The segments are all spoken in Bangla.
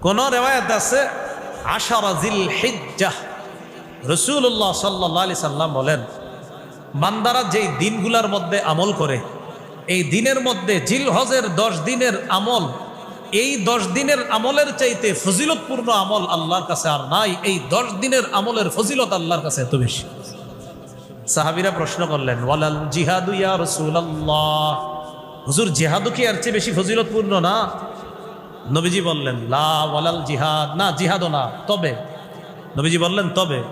কোন রেওয়ায়ত আছে? হিজ্জাহ রসুল্লাহ সাল্লাহ সাল্লাম বলেন বান্দারা যেই দিনগুলার মধ্যে আমল করে এই দিনের মধ্যে জিল হজের দশ দিনের আমল, এই দশ দিনের আমলের চাইতে ফজিলতপূর্ণ আমল আল্লাহর কাছে আর নাই। এই দশ দিনের আমলের ফজিলত আল্লাহর কাছে এত বেশি। সাহাবিরা প্রশ্ন করলেন, ওয়ালাল জিহাদু ইয়া রাসূলুল্লাহ? হুজুর জিহাদু কি আর চেয়ে বেশি ফজিলতপূর্ণ না? নবীজি বললেন, লা ওয়ালাল জিহাদ। না, জিহাদও না, তবে। নবীজি বললেন, তবে।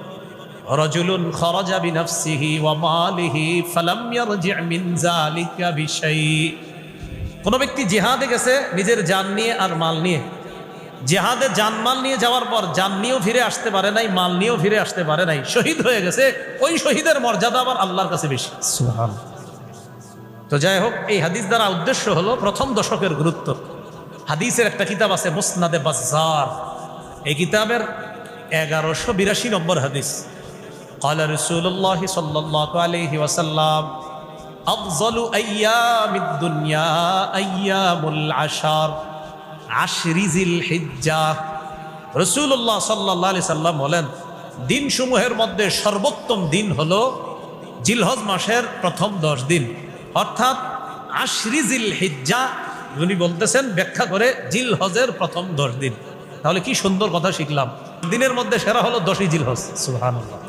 রজুলুন খরজা বিনফসিহি ওয়া মালিহি ফালাম ইয়ারজি মিন যালিকা বিশাই। কোন ব্যক্তি জিহাদে গেছে নিজের জান নিয়ে আর মাল নিয়ে। জেহাদে জানমাল নিয়ে যাওয়ার পর জান নিয়েও ফিরে আসতে পারে নাই মাল নিয়েও ফিরে আসতে পারে নাই। শহীদ হয়ে গেছে ওই শহীদের মর্যাদা আবার আল্লাহর কাছে বেশি। তো যাই হোক এই হাদিস দ্বারা উদ্দেশ্য হলো প্রথম দশকের গুরুত্ব। হাদিসের একটা কিতাব আছে মুসনাদে বাজার এই কিতাবের এগারোশো বিরাশি নম্বর হাদিস। قال رسول الله صلى الله عليه وسلم أفضل أيام الدنيا أيام العشر عشر ذي الحجة রসুল্লাহ সাল্লাহ আলি সাল্লাম বলেন দিনসমূহের মধ্যে সর্বোত্তম দিন হলো জিলহজ মাসের প্রথম দশ দিন অর্থাৎ আশরি জিল হিজ্জা উনি বলতেছেন ব্যাখ্যা করে জিল হজের প্রথম দশ দিন তাহলে কি সুন্দর কথা শিখলাম দিনের মধ্যে সেরা হলো দশই জিলহজ সুহানুল্লাহ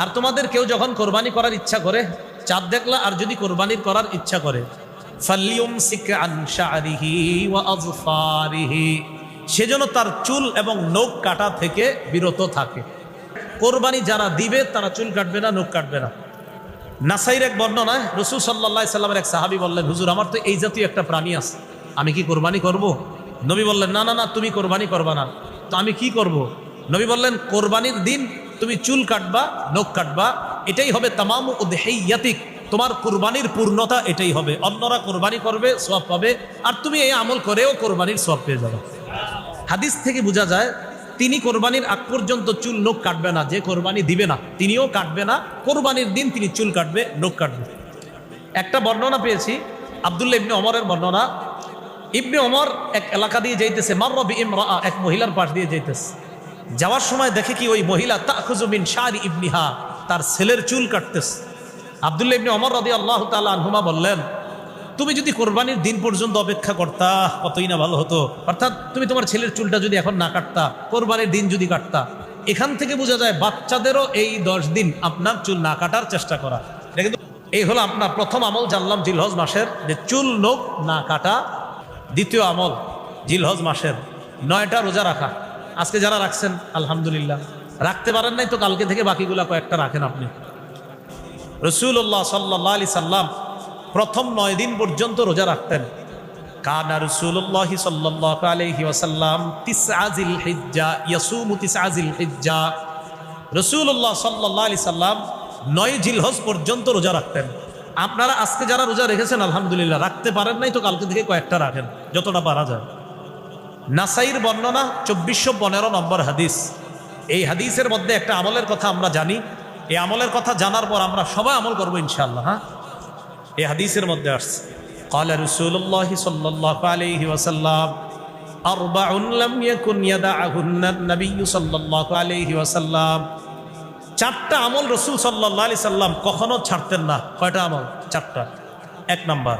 আর তোমাদের কেউ যখন কোরবানি করার ইচ্ছা করে, চাঁদ দেখলা আর যদি কোরবানির করার ইচ্ছা করে সেজন্য তার চুল এবং নখ কাটা থেকে বিরত থাকে কোরবানি যারা দিবে, তারা চুল কাটবে না, নখ কাটবে না নাসাইর এক বর্ণনায় রসুল সাল্লাহ সাল্লামের এক সাহাবি বললেন, হুজুর, আমার তো এই জাতীয় একটা প্রাণী আছে, আমি কি কোরবানি করব। নবী বললেন, না না না, তুমি কোরবানি করবা না তো আমি কি করব। নবী বললেন, কোরবানির দিন তুমি চুল কাটবা, নখ কাটবা, এটাই হবে তামাম উদ্হেয়াতিক। তোমার কোরবানির পূর্ণতা এটাই হবে। অন্যরা কোরবানি করবে সব পাবে, আর তুমি এই আমল করেও কোরবানির সব পেয়ে যাবে। হাদিস থেকে বোঝা যায়, তিনি কোরবানির আগ পর্যন্ত চুল, নখ কাটবে না, যে কোরবানি দিবে না, তিনিও কাটবে না, কোরবানির দিন তিনি চুল কাটবে, নখ কাটবে। একটা বর্ণনা পেয়েছি, আবদুল্লাহ ইবনে অমরের বর্ণনা। ইবনে অমর এক এলাকা দিয়ে যাইতেছে মাররবি ইমরা এক মহিলার পাশ দিয়ে যাইতেছে। যাওয়ার সময় দেখে কি ওই মহিলা তাকুজুমিন শারি ইবনিহা, তার ছেলের চুল কাটতেছে। আবদুল্লাহ ইবনে অমর রদি আল্লাহ তালা আনহুমা বললেন, তুমি যদি কোরবানির দিন পর্যন্ত অপেক্ষা করতা, কতই না ভালো হতো। অর্থাৎ তুমি তোমার ছেলের চুলটা যদি এখন না কাটতা, কোরবানির দিন যদি কাটতা, এখান থেকে বোঝা যায় বাচ্চাদেরও এই দশ দিন আপনার চুল না কাটার চেষ্টা করা। কিন্তু এই হলো আপনার প্রথম আমল জানলাম জিলহজ মাসের, যে চুল নখ না কাটা দ্বিতীয় আমল জিলহজ মাসের, নয়টা রোজা রাখা। আজকে যারা রাখছেন, আলহামদুলিল্লাহ। রাখতে পারেন নাই তো কালকে থেকে বাকিগুলা কয়েকটা রাখেন আপনি। রসুল্লাহ সাল্লাহ আলি সাল্লাম প্রথম নয় দিন পর্যন্ত রোজা রাখতেন। নয় জিলহজ পর্যন্ত রোজা রাখতেন। আপনারা আজকে যারা রোজা রেখেছেন, আলহামদুলিল্লাহ, রাখতে পারেন নাই তো কালকে থেকে কয়েকটা রাখেন, যতটা পারা যায়। নাসাইর বর্ণনা চব্বিশশো পনেরো নম্বর হাদিস এই হাদিসের মধ্যে একটা আমলের কথা আমরা জানি এই আমলের কথা জানার পর আমরা সবাই আমল করবো ইনশাআল্লাহ হ্যাঁ এই হাদিসের মধ্যে আসছে قال رسول الله صلى الله عليه وسلم أربع لم يكن يدعهن النبي صلى الله عليه وسلم চারটা আমল রসুল সাল্লাহ আলি সাল্লাম কখনো ছাড়তেন না কয়টা আমল চারটা এক নাম্বার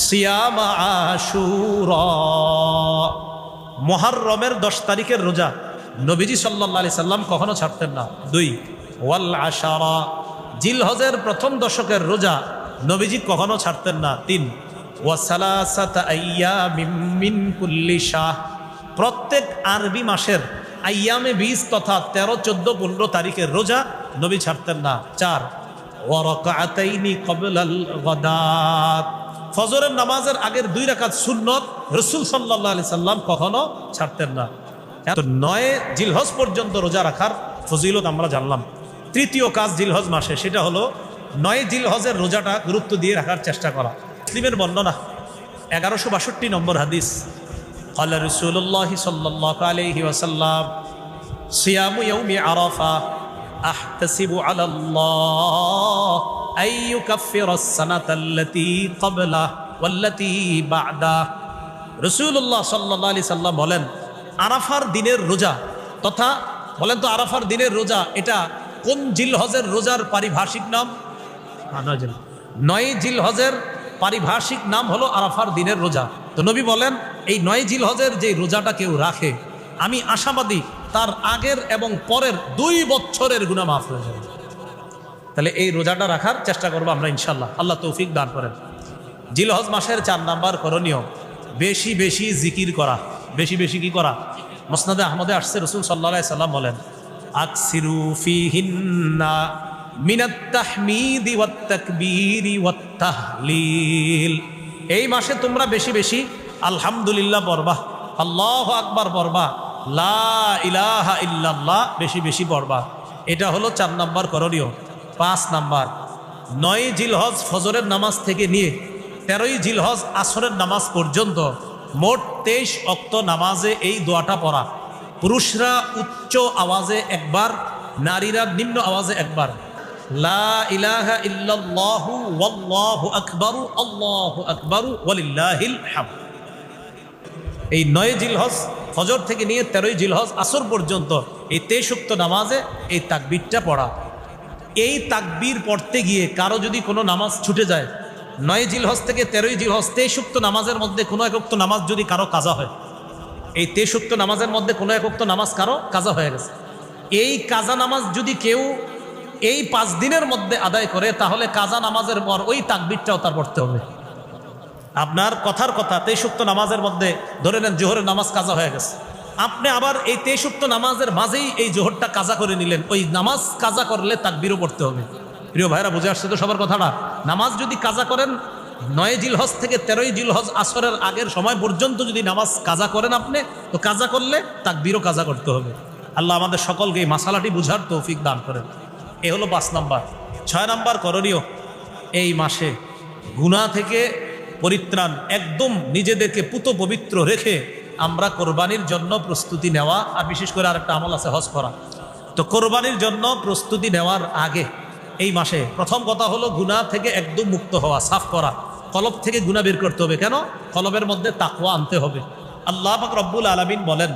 সিয়ামা আশুরা মহারমের দশ তারিখের রোজা। নবীজি সাল্লাহ আলি সাল্লাম কখনো ছাড়তেন না। দুই, ওয়াল আশারা। জিল হজের প্রথম দশকের রোজা নবীজি কখনো ছাড়তেন না। তিন শাহ। প্রত্যেক আরবি মাসের আইয়ামে বিশ তথা তেরো, চোদ্দ, পনেরো তারিখের রোজা নবী ছাড়তেন না। চার ওয়ারাকাতাইনি কবলাল গদাত। ফজরের নামাজের আগের দুই রাকাত সুন্নত রসুল সাল্লাহ আলি সাল্লাম কখনো ছাড়তেন না। নয় জিলহজ পর্যন্ত রোজা রাখার ফজিলত আমরা জানলাম। তৃতীয় কাজ জিলহজ মাসে, সেটা হলো নয় জিলহজের রোজাটা গুরুত্ব দিয়ে রাখার চেষ্টা করা। মুসলিমের বর্ণনা, এগারোশো বাষট্টি নম্বর হাদিস। আল্লাহ রসুল্লাহ সাল্লাহ আলহি ওয়াসাল্লাম, সিয়ামু আরফা আহতসিবু আল্লাহ عرفة أحتسب على الله أن يكفر السنة التي قبله والتي بعده রসুল্লাহ সাল্লাহ আলি সাল্লাম বলেন আরাফার দিনের রোজা তথা বলেন তো আরাফার দিনের রোজা এটা কোন জিলহজের রোজার পারিভাষিক নাম নয় জিলহজের পারিভাষিক নাম হলো আরাফার দিনের রোজা তো নবী বলেন এই নয় জিলহজের যে রোজাটা কেউ রাখে আমি আশাবাদী তার আগের এবং পরের দুই বছরের গুণা মাফ হয়ে যাবে তাহলে এই রোজাটা রাখার চেষ্টা করব আমরা ইনশাল্লাহ আল্লাহ তৌফিক দান করেন। জিলহজ মাসের চার নাম্বার করণীয়, বেশি বেশি জিকির করা। বেশি বেশি কি করা? মসনাদে আহমদে আসছে রসুল সাল্লাহ সাল্লাম বলেন এই মাসে তোমরা বেশি বেশি আলহামদুলিল্লাহ পড়বা, আল্লাহ আকবার পড়বা, লা ইলাহা ইল্লাল্লাহ বেশি বেশি পড়বা। এটা হলো চার নাম্বার করণীয়। পাঁচ নাম্বার, নয় জিলহজ ফজরের নামাজ থেকে নিয়ে তেরোই জিলহজ আসরের নামাজ পর্যন্ত মোট তেইশ অক্ত নামাজে এই দোয়াটা পড়া। পুরুষরা উচ্চ আওয়াজে একবার, নারীরা নিম্ন আওয়াজে একবার। লা ইলাহা ইল্লাল্লাহু ওয়াল্লাহু আকবারু, আল্লাহু আকবারু ওয়ালিল্লাহিল হামদ। এই নয় জিলহজ ফজর থেকে নিয়ে তেরোই জিলহজ আসর পর্যন্ত এই তেষুক্ত নামাজে এই তাকবিরটা পড়া। এই তাকবীর পড়তে গিয়ে কারও যদি কোনো নামাজ ছুটে যায়, নয় জিলহজ থেকে তেরোই জিলহজ তেষুক্ত নামাজের মধ্যে কোনো একক্ত নামাজ যদি কারও কাজা হয়, এই তেষুক্ত নামাজের মধ্যে কোনো একক্ত নামাজ কারও কাজা হয়ে গেছে। এই কাজা নামাজ যদি কেউ এই পাঁচ দিনের মধ্যে আদায় করে, তাহলে কাজা নামাজের পর ওই তাকবিরটাও তার পড়তে হবে। আপনার কথার কথা তেষুক্ত নামাজের মধ্যে ধরে নেন, জোহরের নামাজ কাজা হয়ে গেছে। আপনি আবার এই তেষুক্ত নামাজের মাঝেই এই জোহরটা কাজা করে নিলেন। ওই নামাজ কাজা করলে তাকবিরও পড়তে হবে। প্রিয় ভাইরা, বুঝে আসছে তো সবার কথাটা? নামাজ যদি কাজা করেন, নয় জিলহজ থেকে তেরোই জিলহজ আসরের আগের সময় পর্যন্ত যদি নামাজ কাজা করেন আপনি, তো কাজা করলে তাকবিরও কাজা করতে হবে। আল্লাহ আমাদের সকলকে এই মাসালাটি বুঝার তৌফিক দান করেন। এ হলো পাঁচ নাম্বার। ছয় নাম্বার করণীয়, এই মাসে গুণা থেকে পরিত্রাণ, একদম নিজেদেরকে পুত পবিত্র রেখে আমরা কোরবানির জন্য প্রস্তুতি নেওয়া, আর বিশেষ করে আরেকটা আমল আছে, হজ করা। তো কোরবানির জন্য প্রস্তুতি নেওয়ার আগে এই মাসে প্রথম কথা হলো গুণা থেকে একদম মুক্ত হওয়া, সাফ করা। কলব থেকে গুণা বের করতে হবে। কেন? কলবের মধ্যে তাকুয়া আনতে হবে। আল্লাহ পাক রব্বুল আলমিন বলেন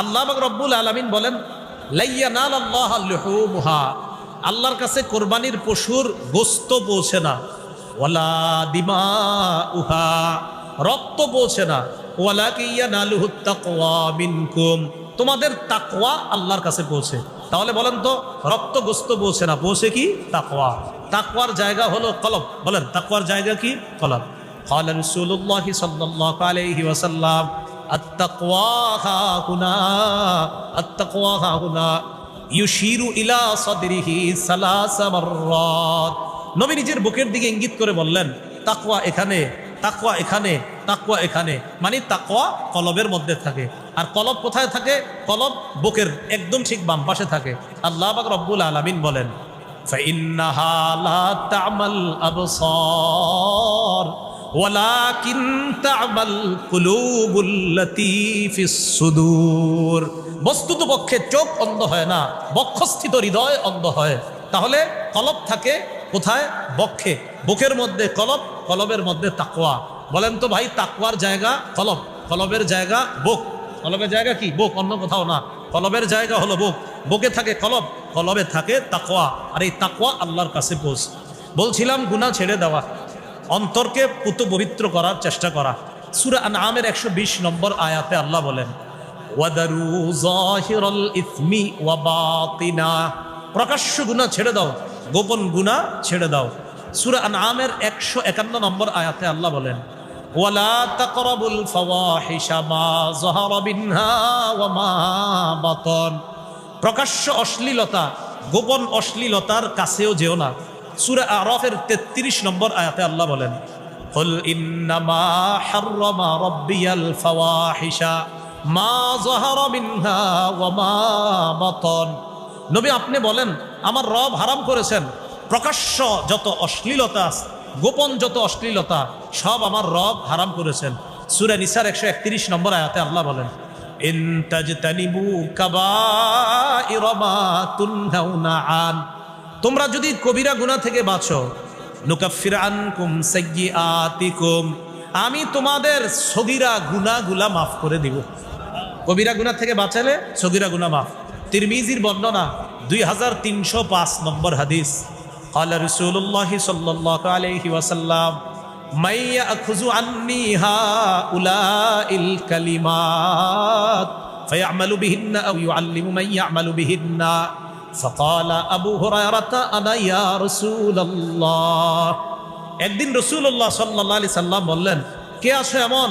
আল্লাহ রব্বুল আলামিন বলেন লাইয়ানালাল্লাহা লুহুমুহা আল্লাহর কাছে কোরবানির পশুর গোস্ত পৌঁছে না ওয়ালা দিমাউহা রক্ত পৌঁছে না ওয়ালাকি ইয়ানালুহুত তাকওয়া মিনকুম তোমাদের তাকওয়া আল্লাহর কাছে পৌঁছে তাহলে বলেন তো রক্ত গোস্ত পৌঁছে না পৌঁছে কি তাকওয়া তাকওয়ার জায়গা হলো কলব বলেন তাকওয়ার জায়গা কি কলব قال رسول الله صلى الله عليه وسلم নবী নিজের বুকের দিকে ইঙ্গিত করে বললেন তাকুয়া এখানে তাকুয়া এখানে তাকুয়া এখানে। মানে তাকুয়া কলবের মধ্যে থাকে। আর কলব কোথায় থাকে? কলব বুকের একদম ঠিক বাম পাশে থাকে। আল্লাহ রব্বুল আলামিন বলেন ফাইন্নাহা লা তামাল আবসার। ওয়ালাকিন সুদূর। বস্তুত পক্ষে চোখ অন্ধ হয় না, বক্ষস্থিত হৃদয় অন্ধ হয়। তাহলে কলব থাকে কোথায়? বক্ষে। বুকের মধ্যে কলব, কলবের মধ্যে তাকোয়া বলেন তো ভাই তাকোয়ার জায়গা কলব, কলবের জায়গা বুক। কলবের জায়গা কি? বুক, অন্য কোথাও না। কলবের জায়গা হলো বুক। বুকে থাকে কলব, কলবে থাকে তাকোয়া আর এই তাকোয়া আল্লাহর কাছে পোষ বলছিলাম গুণা ছেড়ে দেওয়া। অন্তরকে পুত পবিত্র করার চেষ্টা করা। সুরা আনামের একশো বিশ নম্বর আয়াতে আল্লাহ বলেন প্রকাশ্য গুনাহ ছেড়ে দাও, গোপন গুনাহ ছেড়ে দাও। সূরা আনআমের 151 নম্বর আয়াতে আল্লাহ বলেন, ওয়ালা তাকরাবুল ফাওয়াহিশা মা যাহারা মিনহা ওয়া মা বাতন। প্রকাশ্য অশ্লীলতা, গোপন অশ্লীলতার কাছেও যেও না। সুরা আরফের তেত্রিশ নম্বর আয়াতে আল্লাহ বলেন, হল ইন্নামা হারমা রব্বিয়াল ফাওয়াহিশা, মা জহারা মিনহা ওয়া মা বাতন। নবী, আপনি বলেন, আমার রব হারাম করেছেন। প্রকাশ্য যত অশ্লীলতা, গোপন যত অশ্লীলতা, সব আমার রব হারাম করেছেন। সুরে নিসার একশো একত্রিশ নম্বর আয়াতে আল্লাহ বলেন ইন্তাজতানিবু কাবা ইরমা তুন্নাউনা আন তোমরা যদি কবিরা গুনাহ থেকে বাঁচো নুকাফির আনকুম সাইয়্যাতিকুম আমি তোমাদের সগীরা গুনাহগুলা মাফ করে দিব কবিরা গুনাহ থেকে বাঁচালে সগীরা গুনাহ মাফ তিরমিজির বর্ণনা দুই হাজার তিনশো পাঁচ নম্বর হাদিস قال رسول الله صلى الله عليه وسلم من يأخذ عني هؤلاء الكلمات فيعمل بهن أو يعلم من يعمل بهن فقال أبو هريرة أنا يا رسول الله একদিন রসুল্লাহ সাল্লাহ আলি সাল্লাম বললেন কে আসো এমন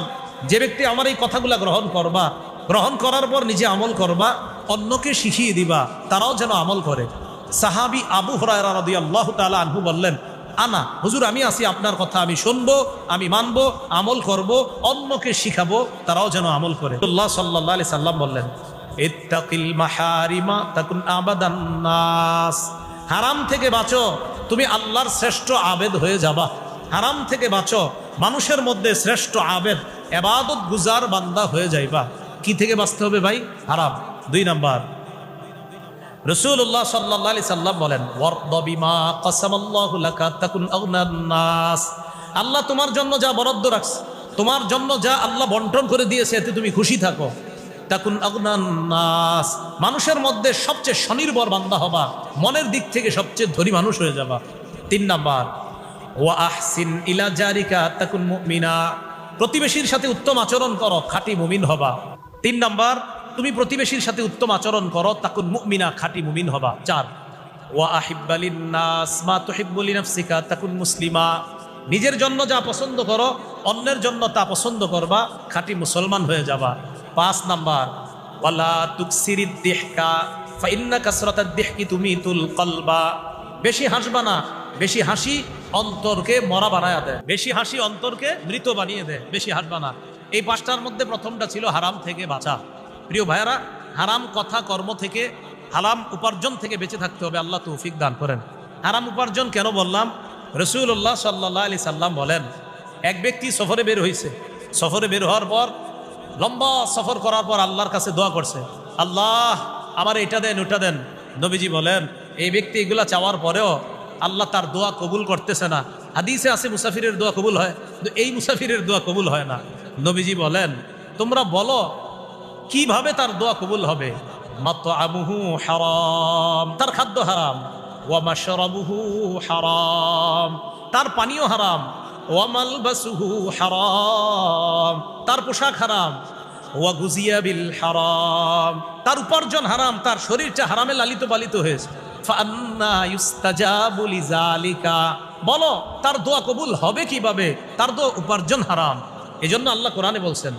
যে ব্যক্তি আমার এই কথাগুলা গ্রহণ করবা গ্রহণ করার পর নিজে আমল করবা অন্যকে শিখিয়ে দিবা তারাও যেন আমল করে সাহাবি আবু হরায়রা রদি আল্লাহ তালা আনহু বললেন আনা হুজুর আমি আসি আপনার কথা আমি শুনবো আমি মানবো আমল করব অন্যকে শিখাবো তারাও যেন আমল করে আল্লাহ সাল্লাহ আলি সাল্লাম বললেন তাকুন হারাম থেকে বাঁচো, তুমি আল্লাহর শ্রেষ্ঠ আবেদ হয়ে যাবা। হারাম থেকে বাঁচো, মানুষের মধ্যে শ্রেষ্ঠ আবেদ, এবাদত গুজার বান্দা হয়ে যাইবা। কি থেকে বাঁচতে হবে ভাই? হারাম। দুই নাম্বার। রসুল্লাহ সাল্লাহ আলি সাল্লাম বলেন আল্লাহ তোমার জন্য যা বরাদ্দ রাখছে, তোমার জন্য যা আল্লাহ বন্টন করে দিয়েছে, এতে তুমি খুশি থাকো। তাকুন নাস। মানুষের মধ্যে সবচেয়ে স্বনির্ভর বান্দা হবা, মনের দিক থেকে সবচেয়ে ধনী মানুষ হয়ে যাবা। তিন নাম্বার, ওয়া আহসিন ইলা জারিকা তাকুন মুমিনা। প্রতিবেশীর সাথে উত্তম আচরণ করো, খাঁটি মুমিন হবা। তিন নাম্বার, তুমি প্রতিবেশীর সাথে উত্তম আচরণ করো, তাকুন মুমিনা, খাঁটি মুমিন হবা। চার, ওয়া আহিব্বালিন নাস তাকুন মুসলিমা। নিজের জন্য যা পছন্দ করো, অন্যের জন্য তা পছন্দ করবা, খাঁটি মুসলমান হয়ে যাবা। পাঁচ নাম্বার, ওয়ালা তুকসিরিদ দিহকা, ফাইন্না কাসরাতাদ দিহকি তুমি তুল কলবা। বেশি হাসবা না, বেশি হাসি অন্তরকে মরা বানায় দেয়, বেশি হাসি অন্তরকে মৃত বানিয়ে দেয়, বেশি হাসবা না। এই পাঁচটার মধ্যে প্রথমটা ছিল হারাম থেকে বাঁচা। প্রিয় ভাইয়ারা, হারাম কথা কর্ম থেকে, হারাম উপার্জন থেকে বেঁচে থাকতে হবে, আল্লাহ তৌফিক দান করেন। হারাম উপার্জন কেন বললাম? রসুল্লাহ সাল্লাহ আলি সাল্লাম বলেন, এক ব্যক্তি সফরে বের হয়েছে সফরে বের হওয়ার পর লম্বা সফর করার পর আল্লাহর কাছে দোয়া করছে। আল্লাহ, আমার এটা দেন, ওটা দেন। নবীজি বলেন, এই ব্যক্তি এগুলা চাওয়ার পরেও আল্লাহ তার দোয়া কবুল করতেছে না। হাদিসে আছে, মুসাফিরের দোয়া কবুল হয়, কিন্তু এই মুসাফিরের দোয়া কবুল হয় না। নবীজি বলেন, তোমরা বলো, কীভাবে তার দোয়া কবুল হবে? মাত্র আবুহু হারাম। তার খাদ্য হারাম। ওয়া মাশরাবুহু হারাম। তার পানীয় হারাম। তার পোশাক হারাম। ওয়া তার উপার্জন হারাম। তার শরীরটা হারামে লালিত পালিত হয়েছে। বলো, তার দোয়া কবুল হবে কীভাবে? তার দোয়া উপার্জন হারাম। এজন্য আল্লাহ কোরআনে বলছেন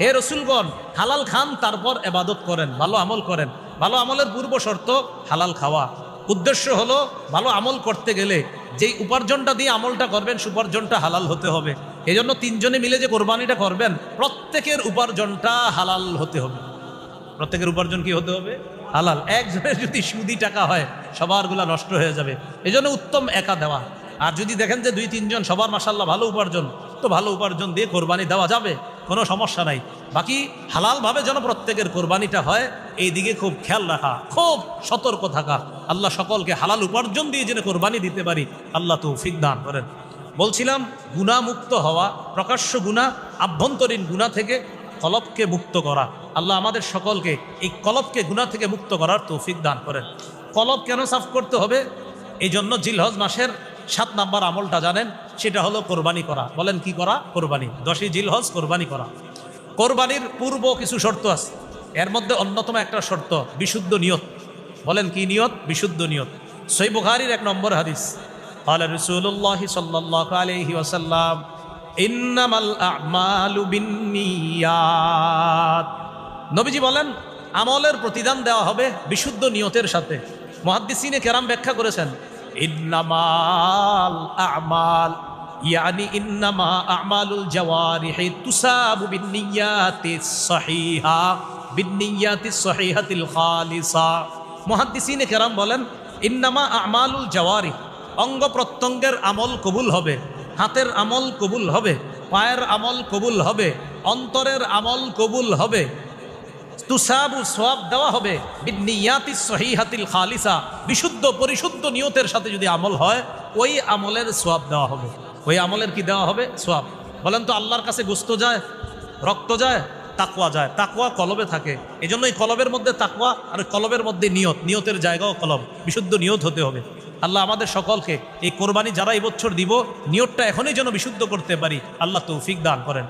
হে রসুলগণ, হালাল খান তারপর এবাদত করেন, ভালো আমল করেন। ভালো আমলের পূর্ব শর্ত, হালাল খাওয়া। উদ্দেশ্য হলো ভালো আমল করতে গেলে যেই উপার্জনটা দিয়ে আমলটা করবেন, সুপার্জনটা হালাল হতে হবে। এই জন্য তিনজনে মিলে যে কোরবানিটা করবেন, প্রত্যেকের উপার্জনটা হালাল হতে হবে। প্রত্যেকের উপার্জন কি হতে হবে? হালাল। একজনের যদি সুদি টাকা হয়, সবারগুলা নষ্ট হয়ে যাবে। এই জন্য উত্তম একা দেওয়া। আর যদি দেখেন যে দুই, তিনজন, সবার মাসাল্লাহ ভালো উপার্জন, তো ভালো উপার্জন দিয়ে কোরবানি দেওয়া যাবে। কোনো সমস্যা নাই। বাকি হালালভাবে যেন প্রত্যেকের কোরবানিটা হয়, এই দিকে খুব খেয়াল রাখা, খুব সতর্ক থাকা। আল্লাহ সকলকে হালাল উপার্জন দিয়ে যেন কোরবানি দিতে পারি, আল্লাহ তৌফিক দান করেন। বলছিলাম, গুণামুক্ত হওয়া, প্রকাশ্য গুণা, আভ্যন্তরীণ গুণা থেকে কলপকে মুক্ত করা। আল্লাহ আমাদের সকলকে এই কলপকে গুণা থেকে মুক্ত করার তৌফিক দান করেন। কলব কেন সাফ করতে হবে? এই জন্য জিলহজ মাসের সাত নাম্বার আমলটা জানেন সেটা হলো কোরবানি করা বলেন কি করা কোরবানি দশই জিলহজ কোরবানি করা কোরবানির পূর্ব কিছু শর্ত আছে এর মধ্যে অন্যতম একটা শর্ত বিশুদ্ধ নিয়ত বলেন কি নিয়ত বিশুদ্ধ নিয়ত সই বুখারির এক নম্বর হাদিস قال رسول الله صلى الله عليه وسلم إنما الأعمال بالنيات নবীজি বলেন আমলের প্রতিদান দেওয়া হবে বিশুদ্ধ নিয়তের সাথে মহাদ্দিসিনে কেরাম ব্যাখ্যা করেছেন ইন্নামাল আমাল, ইয়ানি ইন্নামা আমালুল জাওয়ারিহি তুসাবু বিন্নিয়াতি সহিহা, বিন্নিয়াতি সহিহাতিল খালিসা। মহাদ্দিসিনে কেরাম বলেন, ইন্নামা আমালুল জাওয়ারি, অঙ্গ প্রত্যঙ্গের আমল কবুল হবে, হাতের আমল কবুল হবে, পায়ের আমল কবুল হবে, অন্তরের আমল কবুল হবে তুসাবু সোয়াব দেওয়া হবে। বিনিয়াতি সহিহাতিল খালিসা, বিশুদ্ধ, পরিশুদ্ধ নিয়তের সাথে যদি আমল হয়, ওই আমলের সোয়াব দেওয়া হবে। ওই আমলের কি দেওয়া হবে? সোয়াব বলেন তো, আল্লাহর কাছে গোস্ত যায়, রক্ত যায়, তাকওয়া যায়। তাকওয়া কলবে থাকে। এই জন্যই কলবের মধ্যে তাকওয়া আর কলবের মধ্যে নিয়ত। নিয়তের জায়গাও কলব। বিশুদ্ধ নিয়ত হতে হবে। আল্লাহ আমাদের সকলকে এই কোরবানি যারা এই বছর দিব, নিয়তটা এখনই যেন বিশুদ্ধ করতে পারি। আল্লাহ তৌফিক দান করেন।